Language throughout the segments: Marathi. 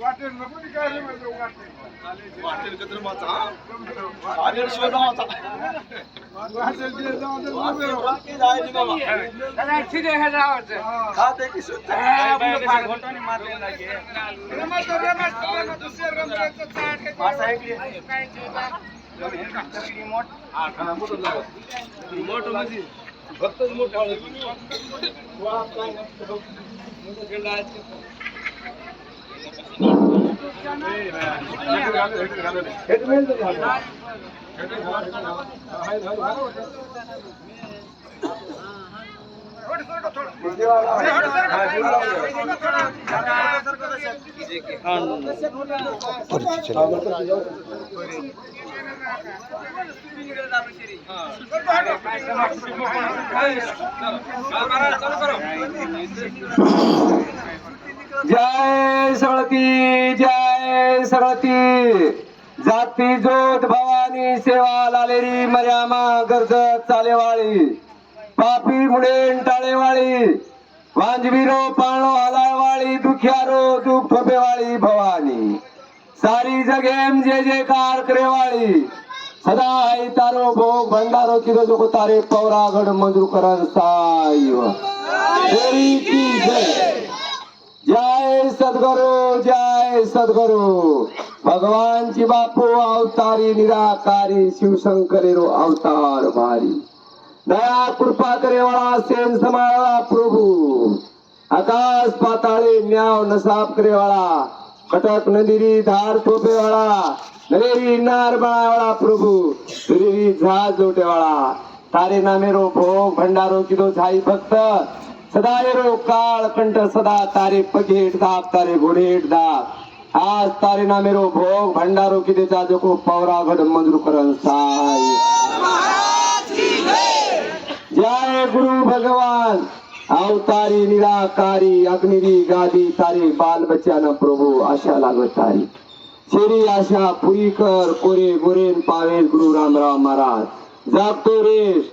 वाटेल नको ती काय रे म्हणजे वाटेल. वाटेल का तर माझा? चालेल शोधा माझा वाटेल ते जाऊ दे, उभे राहू. बाकी जायची बाबा. खाते की सुद्धा रमत, रमत, रमत, दुसऱ्या रमताचं चाट आहे. मासा ऐकली हां चलो करो चलो करो जय सरळती जय सरळती जाती जोत भवानी सेवा लालेरी मर्यामा गरजत चालेवाळी. पापी मुडेन टाळेवाळी. वांजवीरो पाळो हलाळवाळी दुखियारो दुख ठोपेवाळी भवानी. सारी जगेम जे जे कार करेवाळी. सदा आई तारो भोग भंडारो किलो जो तारे पौरागड मंजूर करन हो. साई की जय. जय सद्गुरु जय सद्गुरु. भगवानची बापू अवतारी निराकारी शिवशंकरी रो अवतार भारी. दया कृपा करे सेन समाळा प्रभू. आकाश पाताळे न्याव नसाब करेवाळा. कटक नदीरी धार ठोपे वाळा नरेरी नार वाळा प्रभू. तुरेरी झाज जोटे तारे नामेरो भोग भंडारो किलो झाई भक्त. सदा येरो काळ कंठ सदा तारे पगेट दाब तारे घोडेट दाब. आज तारे नामेरो भोग भंडारो किदे जाजको पौरागड मंजूर करन साई. जय गुरु भगवान. अवतारी निराकारी अग्निरी गादी तारे बाल बच्चान प्रभू आशा लागत तारी. शेरी आशा पुरीकर कोरे गोरेन पावेल गुरु रामराव महाराज. जागतो रेश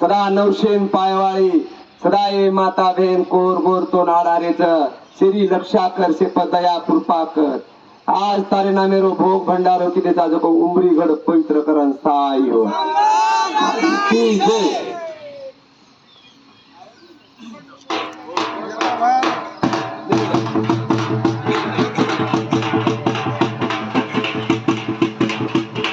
सदा नवशेन पायवाळी सदा ये माता बहन कोर गोर तो नाडारेच. श्री लक्षाकर से पदया कृपा कर. आज तारे नामे मेरो भोग भंडारो की त्याचा जो उमरी गड पवित्र करण साई हो.